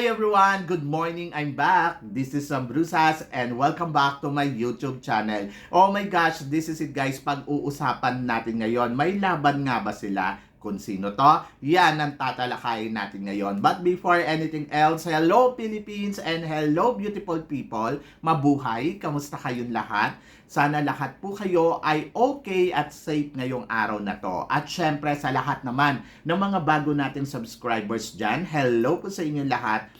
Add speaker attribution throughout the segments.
Speaker 1: Hi everyone! Good morning! I'm back! This is Sam Brusas and welcome back to my YouTube channel. Oh my gosh, this is it guys. Pag-uusapan natin ngayon, may laban nga ba sila? Kung sino to? Yan ang tatalakayin natin ngayon. But before anything else, hello Philippines and hello beautiful people. Mabuhay! Kamusta kayong lahat? Sana lahat po kayo ay okay at safe ngayong araw na to. At syempre sa lahat naman ng mga bago nating subscribers dyan, hello po sa inyo lahat.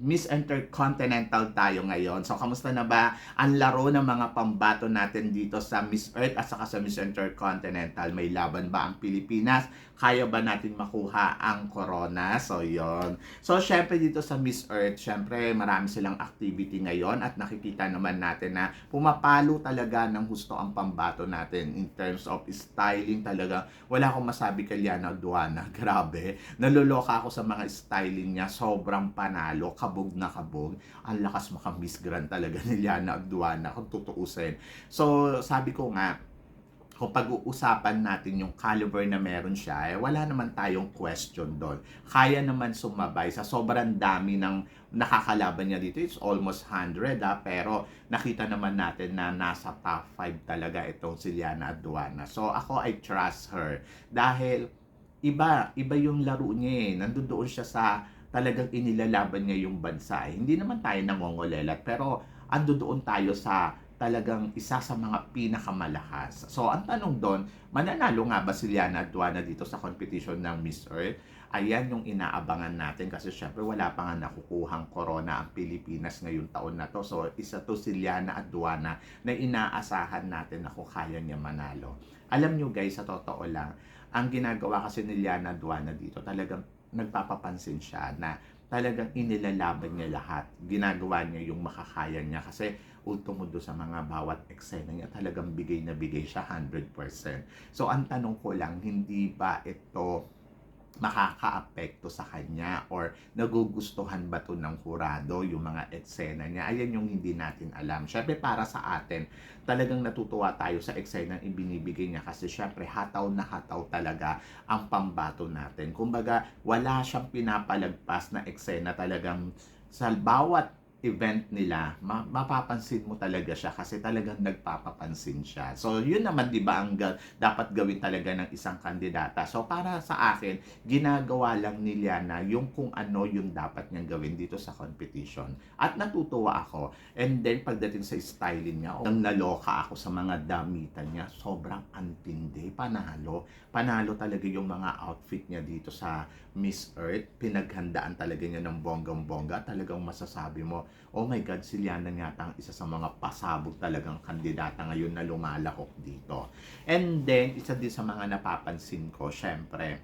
Speaker 1: Miss Intercontinental tayo ngayon. So, kamusta na ba ang laro ng mga pambato natin dito sa Miss Earth at saka sa Miss Intercontinental? May laban ba ang Pilipinas? Kaya ba natin makuha ang corona? So, yon. So, syempre dito sa Miss Earth, syempre marami silang activity ngayon at nakikita naman natin na pumapalo talaga ng husto ang pambato natin in terms of styling talaga. Wala akong masabi kay Liana Duana. Grabe. Naluloka ako sa mga styling niya. Sobrang panalo. Kabog na kabog. Ang lakas maka-Miss Grand talaga ni Liana Duana kung tutuusin. So, sabi ko nga, kung pag-uusapan natin yung caliber na meron siya, eh, wala naman tayong question doon. Kaya naman sumabay sa sobrang dami ng nakakalaban niya dito. It's almost 100 ah, pero nakita naman natin na nasa top 5 talaga itong si Liana Aduana. So ako I trust her dahil iba, iba yung laro niya eh. Nandoon siya sa talagang inilalaban niya yung bansa. Eh. Hindi naman tayo nangongolelat pero ando doon tayo sa talagang isa sa mga pinakamalakas. So, ang tanong doon, mananalo nga ba si Liana Aduana dito sa competition ng Miss Earth? Ayan yung inaabangan natin kasi syempre wala pa nga nakukuhang corona ang Pilipinas ngayong taon na to. So, isa to si Liana Aduana na inaasahan natin na kung kaya niya manalo. Alam nyo guys, sa totoo lang, ang ginagawa kasi ni Liana Aduana dito talagang nagpapapansin siya na talagang inilalaban niya lahat. Ginagawa niya yung makakaya niya kasi ultimo do sa mga bawat eksena niya talagang bigay na bigay siya 100%. So ang tanong ko lang, hindi ba ito makakaapekto sa kanya or nagugustuhan ba to ng kurado yung mga eksena niya? Ayan yung hindi natin alam. Syempre para sa atin talagang natutuwa tayo sa eksena ibinibigay niya kasi syempre hataw na hataw talaga ang pambato natin. Kumbaga wala siyang pinapalagpas na eksena talagang sa bawat event nila, ma- mapapansin mo talaga siya kasi talagang nagpapapansin siya. So, yun naman 'di ba ang ga- dapat gawin talaga ng isang kandidata. So, para sa akin, ginagawa lang ni Liana yung kung ano yung dapat niyang gawin dito sa competition. At natutuwa ako. And then pagdating sa styling niya, nang naloka ako sa mga damitan niya, sobrang antindi, panalo. Panalo talaga yung mga outfit niya dito sa Miss Earth. Pinaghandaan talaga niya ng bonggang-bongga. Talagang masasabi mo, oh my God, si Liana yata ang isa sa mga pasabog talagang kandidata ngayon na lumalakok dito. And then, isa din sa mga napapansin ko, syempre,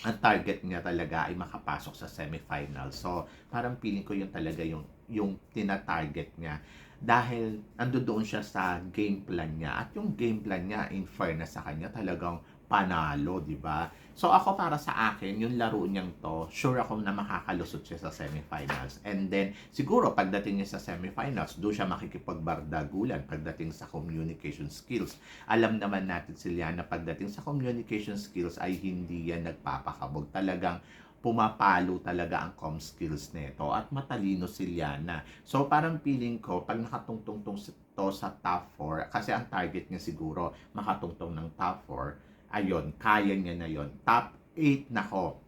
Speaker 1: ang target niya talaga ay makapasok sa semifinal. So, parang feeling ko yun talaga yung, yung tina-target niya. Dahil ando doon siya sa game plan niya. At yung game plan niya, in fairness sa kanya, talagang panalo, di ba? So ako para sa akin, yung laro niyang to, sure ako na makakalusot siya sa semifinals. And then, siguro pagdating niya sa semifinals, doon siya makikipagbardagulan pagdating sa communication skills. Alam naman natin sila na pagdating sa communication skills ay hindi yan nagpapakabog. Talagang pumapalo talaga ang com skills nito at matalino si Liana. So parang feeling ko pag nakatungtong to sa top 4 kasi ang target niya siguro makatungtong ng top 4 ayun, kaya niya na yon Top 8 nako,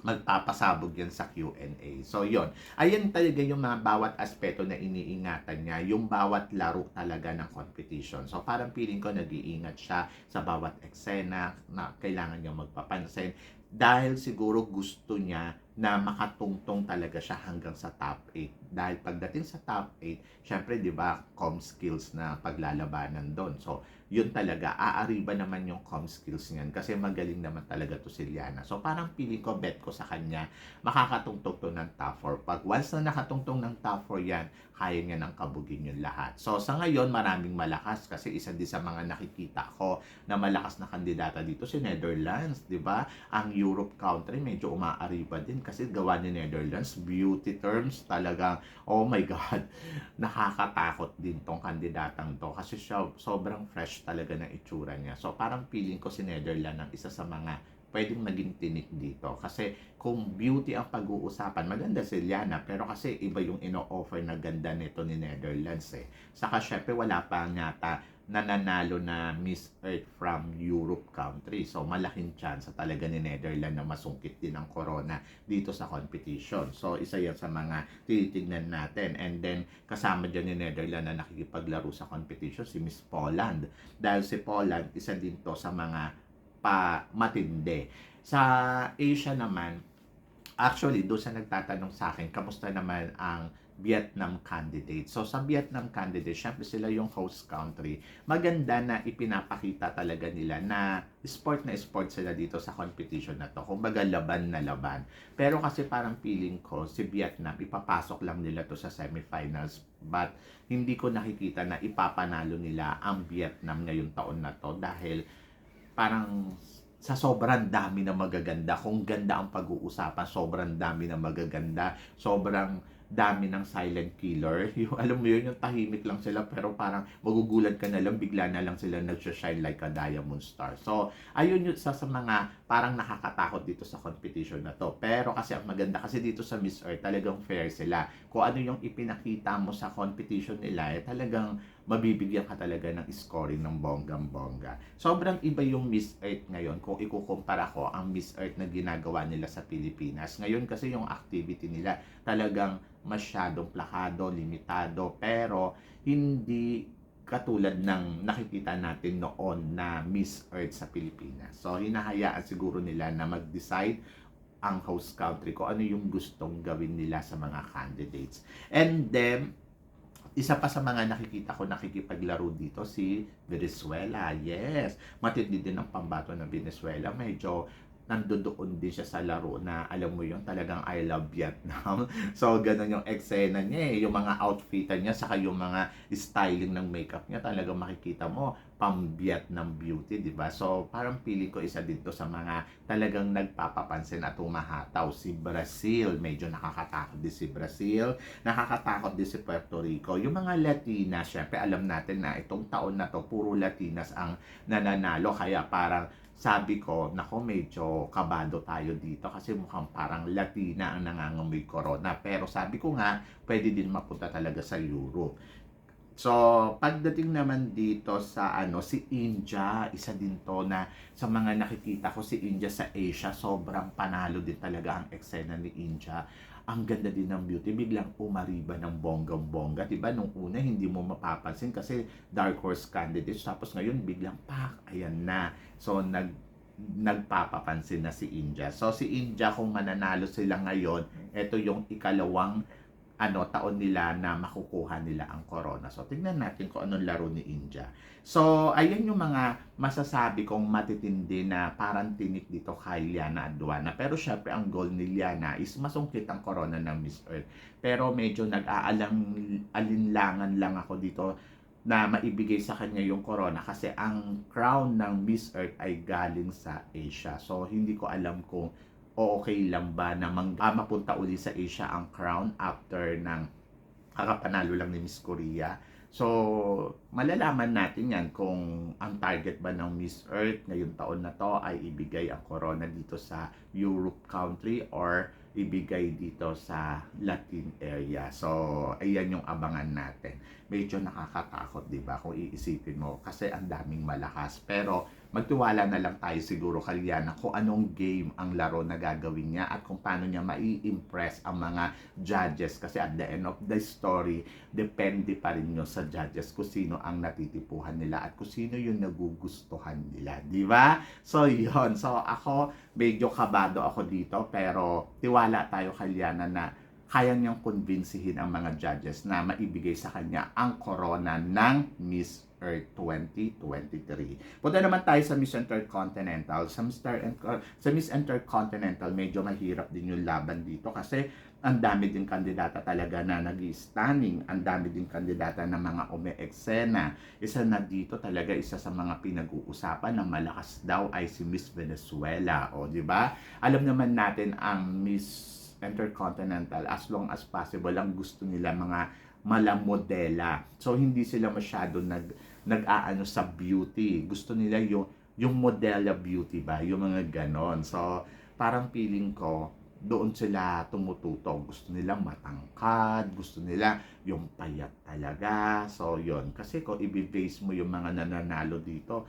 Speaker 1: magpapasabog yan sa Q&A. So, yon Ayan talaga yung mga bawat aspeto na iniingatan niya, yung bawat laro talaga ng competition. So, parang feeling ko nag-iingat siya sa bawat eksena na kailangan niya magpapansin dahil siguro gusto niya na makatungtong talaga siya hanggang sa top 8. Dahil pagdating sa top 8, syempre 'di ba, com skills na paglalabanan doon. So, yun talaga, aariba naman yung com skills niyan kasi magaling naman talaga to si Liana. So parang feeling ko, bet ko sa kanya, makakatungtong to ng top 4. Pag once na nakatungtong ng top 4 yan, kaya niya nang kabugin yung lahat. So sa ngayon, maraming malakas kasi isa din sa mga nakikita ko na malakas na kandidata dito si Netherlands, di ba? Ang Europe country medyo umaariba din kasi gawa ni Netherlands, beauty terms talagang, oh my God, nakakatakot din tong kandidatang to kasi siya sobrang fresh talaga ng itsura niya. So parang feeling ko si Netherlands ang isa sa mga pwedeng maging tinik dito. Kasi kung beauty ang pag-uusapan, maganda si Liana, pero kasi iba yung ino-offer na ganda nito ni Netherlands eh. Saka syempre wala pa yata nananalo na Miss Earth from Europe country. So malaking chance talaga ni Netherlands na masungkit din ang corona dito sa competition. So isa yan sa mga titignan natin. And then kasama dyan ni Netherlands na nakikipaglaro sa competition si Miss Poland. Dahil si Poland, isa din to sa mga pa matindi. Sa Asia naman, actually, doon sa nagtatanong sa akin, kamusta naman ang Vietnam candidate. So sa Vietnam candidate, syempre sila yung host country. Maganda na ipinapakita talaga nila na sport na sport sila dito sa competition na to. Kumbaga laban na laban. Pero kasi parang feeling ko si Vietnam ipapasok lang nila to sa semifinals but hindi ko nakikita na ipapanalo nila ang Vietnam ngayong taon na to dahil parang sa sobrang dami na magaganda, kung ganda ang pag-uusapan, sobrang dami na magaganda, sobrang dami ng silent killer. Yung, alam mo yun, yung tahimik lang sila pero parang magugulat ka na lang, bigla na lang sila nag-shine like a diamond star. So, ayun yung sa, sa mga parang nakakatakot dito sa competition na to. Pero kasi ang maganda kasi dito sa Miss Earth, talagang fair sila. Kung ano yung ipinakita mo sa competition nila, eh, talagang mabibigyan ka talaga ng scoring ng bonggang-bongga. Sobrang iba yung Miss Earth ngayon kung ikukumpara ko ang Miss Earth na ginagawa nila sa Pilipinas. Ngayon kasi yung activity nila talagang masyadong plakado, limitado, pero hindi katulad ng nakikita natin noon na Miss Earth sa Pilipinas. So, hinahayaan siguro nila na mag-decide ang host country ko ano yung gustong gawin nila sa mga candidates. And then, isa pa sa mga nakikita ko nakikipaglaro dito si Venezuela. Yes, matindi din ang pambato ng Venezuela. Medyo nandoon din siya sa laro na alam mo yun, talagang I love Vietnam. so, ganun yung eksena niya eh. Yung mga outfit niya, saka yung mga styling ng makeup niya, talagang makikita mo, pang Vietnam beauty, di ba? So, parang pili ko isa dito sa mga talagang nagpapapansin at umahataw. Si Brazil, medyo nakakatakot din si Brazil. Nakakatakot din si Puerto Rico. Yung mga Latina, syempre alam natin na itong taon na to, puro Latinas ang nananalo. Kaya parang sabi ko, nako medyo kabado tayo dito kasi mukhang parang Latina ang nangangamoy corona. Pero sabi ko nga, pwede din mapunta talaga sa Europe. So, pagdating naman dito sa ano, si India, isa din to na sa mga nakikita ko si India sa Asia, sobrang panalo din talaga ang eksena ni India. Ang ganda din ng beauty, biglang umariba ng bonggang-bongga. Diba, nung una hindi mo mapapansin kasi dark horse candidates, tapos ngayon biglang pak, ayan na. So, nag nagpapapansin na si India. So, si India, kung mananalo sila ngayon, ito yung ikalawang ano taon nila na makukuha nila ang corona. So tingnan natin kung anong laro ni India. So ayan yung mga masasabi kong matitindi na parang tinik dito kay Liana Aduana. Pero syempre ang goal ni Liana is masungkit ang corona ng Miss Earth. Pero medyo nag-aalang alinlangan lang ako dito na maibigay sa kanya yung corona kasi ang crown ng Miss Earth ay galing sa Asia. So hindi ko alam kung okay lang ba na mang, ah, mapunta uli sa Asia ang crown after ng kakapanalo lang ni Miss Korea. So, malalaman natin yan kung ang target ba ng Miss Earth ngayong taon na to ay ibigay ang corona dito sa Europe country or ibigay dito sa Latin area. So, ayan yung abangan natin. Medyo nakakatakot, di ba? Kung iisipin mo, kasi ang daming malakas. Pero, magtiwala na lang tayo siguro kay Liana kung anong game ang laro na gagawin niya at kung paano niya mai-impress ang mga judges. Kasi at the end of the story, depende pa rin yun sa judges kung sino ang natitipuhan nila at kung sino yung nagugustuhan nila. Di ba? So, yun. So, ako, medyo kabado ako dito, pero tiwala tayo kay Liana na kaya niyang kumbinsihin ang mga judges na maibigay sa kanya ang corona ng Miss Earth 2023. Punta naman tayo sa Miss Intercontinental. Sa Miss, Inter- sa Miss Intercontinental, medyo mahirap din yung laban dito kasi ang dami din kandidata talaga na nag stunning ang dami din kandidata na mga umi-eksena. Isa na dito talaga, isa sa mga pinag-uusapan na malakas daw ay si Miss Venezuela. O, di ba? Alam naman natin ang Miss Intercontinental as long as possible ang gusto nila mga malamodela. So hindi sila masyado nag nag-aano sa beauty. Gusto nila yung yung modela beauty ba, yung mga ganon. So parang feeling ko doon sila tumututo. Gusto nila matangkad, gusto nila yung payat talaga. So yon kasi kung i-base mo yung mga nananalo dito,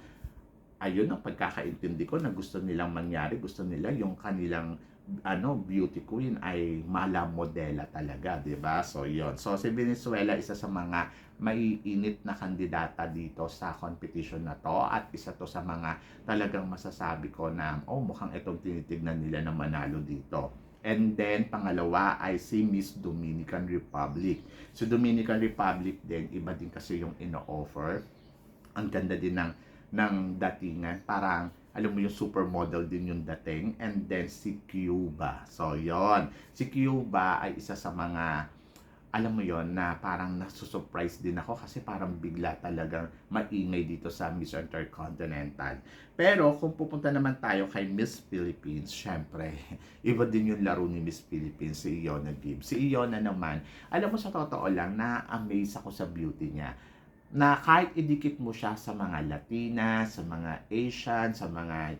Speaker 1: ayun ang pagkakaintindi ko na gusto nilang mangyari, gusto nila yung kanilang ano beauty queen ay mala modela talaga, 'di ba? So 'yon. So si Venezuela isa sa mga maiinit na kandidata dito sa competition na to at isa to sa mga talagang masasabi ko na oh mukhang itong tinitignan nila na manalo dito. And then, pangalawa ay si Miss Dominican Republic. So, Dominican Republic din, iba din kasi yung ino-offer. Ang ganda din ng, ng datingan. Parang, alam mo yung supermodel din yung dating. And then, si Cuba. So, yon Si Cuba ay isa sa mga alam mo yon na parang nasusurprise din ako kasi parang bigla talagang maingay dito sa Miss Intercontinental. Pero kung pupunta naman tayo kay Miss Philippines, syempre, iba din yung laro ni Miss Philippines, si Iona Gibbs. Si Iona naman, alam mo sa totoo lang, na-amaze ako sa beauty niya na kahit idikit mo siya sa mga Latina, sa mga Asian, sa mga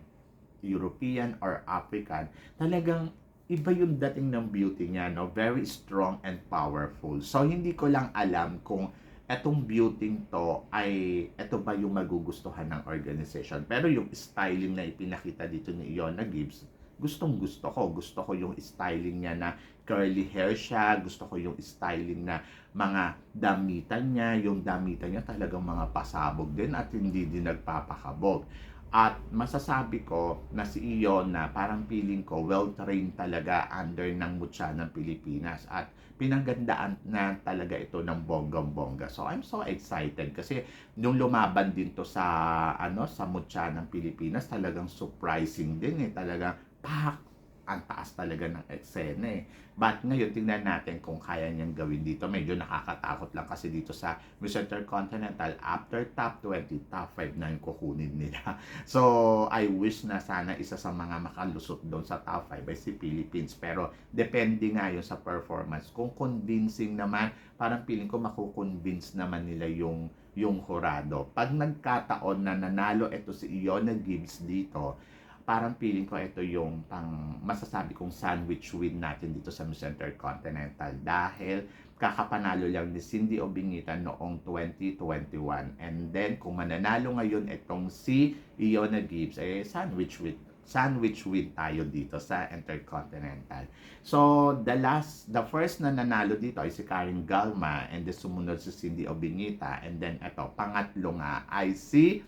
Speaker 1: European or African, talagang iba yung dating ng beauty niya, no? Very strong and powerful. So, hindi ko lang alam kung etong beauty to ay eto ba yung magugustuhan ng organization. Pero yung styling na ipinakita dito ni Iona Gibbs, gustong gusto ko. Gusto ko yung styling niya na curly hair siya. Gusto ko yung styling na mga damitan niya. Yung damitan niya talagang mga pasabog din at hindi din nagpapakabog. At masasabi ko na si Ion na parang feeling ko well-trained talaga under ng mutya ng Pilipinas at pinagandaan na talaga ito ng bonggang-bongga. So I'm so excited kasi nung lumaban din to sa ano sa mutya ng Pilipinas talagang surprising din eh. Talagang pak ang taas talaga ng eksena eh. But ngayon, tingnan natin kung kaya niyang gawin dito. Medyo nakakatakot lang kasi dito sa Miss Intercontinental, after top 20, top 5 na yung kukunin nila. So, I wish na sana isa sa mga makalusot doon sa top 5 ay si Philippines. Pero, depende nga yun sa performance. Kung convincing naman, parang feeling ko makukonvince naman nila yung yung horado. Pag nagkataon na nanalo ito si Iona Gibbs dito, parang feeling ko ito yung pang masasabi kong sandwich win natin dito sa Miss Intercontinental dahil kakapanalo lang ni Cindy Obingita noong 2021 and then kung mananalo ngayon itong si Iona Gibbs eh sandwich win sandwich win tayo dito sa Intercontinental. So, the last, the first na nanalo dito ay si Karen Galma and then sumunod si Cindy Obingita and then ito, pangatlo nga ay si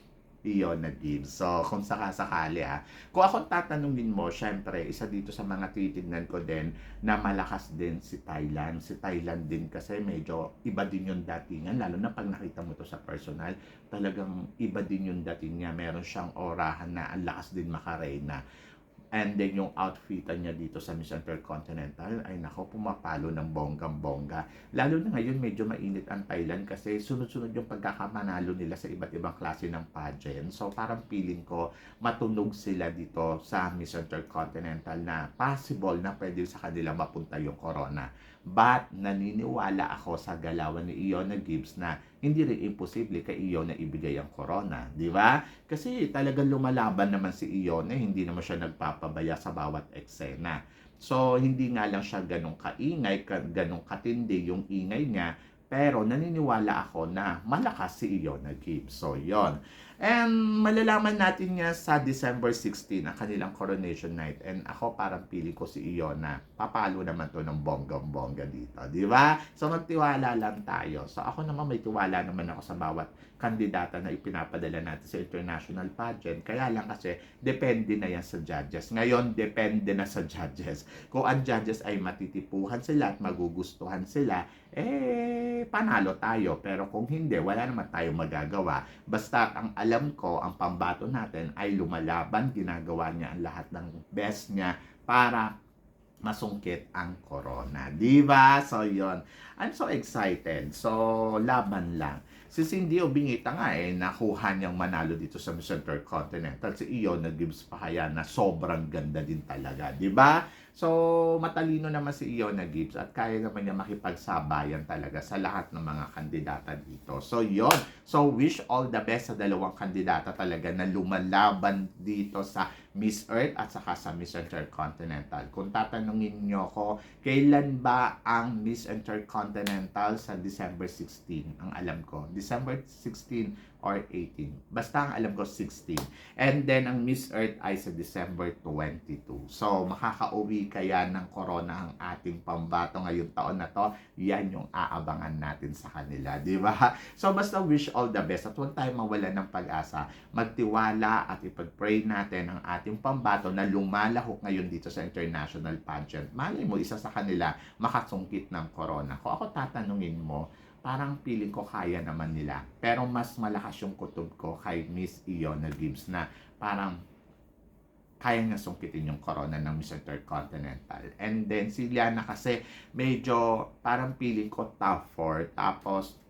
Speaker 1: iyon na gives. So, kung sakasakali ha. Kung ako tatanungin mo, syempre, isa dito sa mga titignan ko din na malakas din si Thailand. Si Thailand din kasi medyo iba din yung datingan. Lalo na pag nakita mo to sa personal, talagang iba din yung dating niya. Meron siyang orahan na ang lakas din makarena. And then yung outfitan niya dito sa Miss Intercontinental, ay nako, pumapalo ng bonggang-bongga. Lalo na ngayon, medyo mainit ang Thailand kasi sunod-sunod yung pagkakamanalo nila sa iba't ibang klase ng pageant. So parang feeling ko, matunog sila dito sa Miss Intercontinental na possible na pwede sa kanila mapunta yung corona. But naniniwala ako sa galawan ni Iona Gibbs na hindi rin imposible kay Iona ibigay ang corona, di ba? Kasi talagang lumalaban naman si Iona, hindi naman siya nagpapabaya sa bawat eksena. So, hindi nga lang siya ganong kaingay, ganong katindi yung ingay niya, pero naniniwala ako na malakas si Iona Gibbs. So, yon. And malalaman natin niya sa December 16 ang kanilang coronation night. And ako parang pili ko si Iona. Papalo naman to ng bonggang-bongga dito. Di ba? So magtiwala lang tayo. So ako naman may tiwala naman ako sa bawat kandidata na ipinapadala natin sa international pageant. Kaya lang kasi depende na yan sa judges. Ngayon, depende na sa judges. Kung ang judges ay matitipuhan sila at magugustuhan sila, eh, panalo tayo. Pero kung hindi, wala naman tayo magagawa. Basta ang alam ko, ang pambato natin ay lumalaban, ginagawa niya ang lahat ng best niya para masungkit ang corona. Di ba? So, yon I'm so excited. So, laban lang. Si Cindy Obingita nga eh, nakuha niyang manalo dito sa Miss Intercontinental. Si Iona Gibbs pa kaya na sobrang ganda din talaga. Di ba? So, matalino naman si Iona Gibbs at kaya naman niya makipagsabayan talaga sa lahat ng mga kandidata dito. So, yon So, wish all the best sa dalawang kandidata talaga na lumalaban dito sa Miss Earth at saka sa Miss Intercontinental. Kung tatanungin niyo ko, kailan ba ang Miss Intercontinental sa December 16? Ang alam ko, December 16 or 18. Basta ang alam ko 16. And then ang Miss Earth ay sa December 22. So makakauwi kaya ng corona ang ating pambato ngayong taon na to. Yan yung aabangan natin sa kanila, di ba? So basta wish all the best at huwag tayo mawala ng pag-asa. Magtiwala at ipag-pray natin ang ating pambato na lumalahok ngayon dito sa international pageant. Malay mo, isa sa kanila makasungkit ng corona. Kung ako tatanungin mo, parang feeling ko kaya naman nila. Pero mas malakas yung kutob ko kay Miss Iona Gibbs na parang kaya niya sungkitin yung corona ng Miss Intercontinental. And then si Liana kasi medyo parang feeling ko tough for. Tapos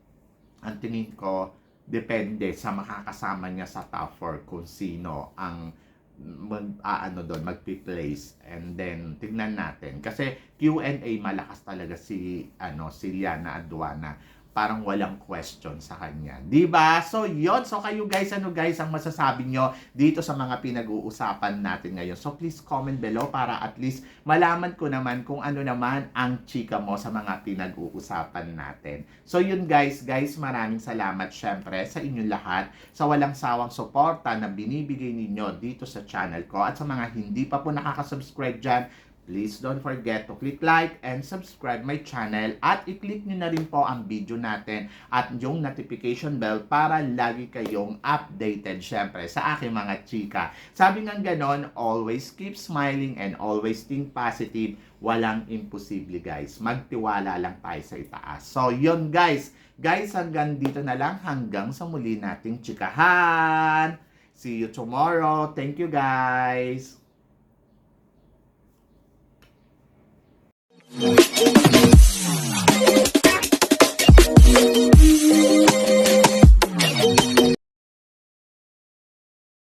Speaker 1: ang tingin ko depende sa makakasama niya sa 4 kung sino ang mag aano doon magpi-place and then tignan natin kasi Q&A malakas talaga si ano si Liana Aduana parang walang question sa kanya. ba? So, 'yon. So kayo guys, ano guys ang masasabi nyo dito sa mga pinag-uusapan natin ngayon? So please comment below para at least malaman ko naman kung ano naman ang chika mo sa mga pinag-uusapan natin. So yun guys, guys, maraming salamat syempre sa inyong lahat sa walang sawang suporta na binibigay ninyo dito sa channel ko at sa mga hindi pa po nakaka-subscribe dyan, Please don't forget to click like and subscribe my channel at i-click nyo na rin po ang video natin at yung notification bell para lagi kayong updated syempre sa aking mga chika. Sabi nga ganon, always keep smiling and always think positive. Walang imposible guys. Magtiwala lang tayo sa itaas. So yun guys. Guys hanggang dito na lang hanggang sa muli nating chikahan. See you tomorrow. Thank you guys. Thank you.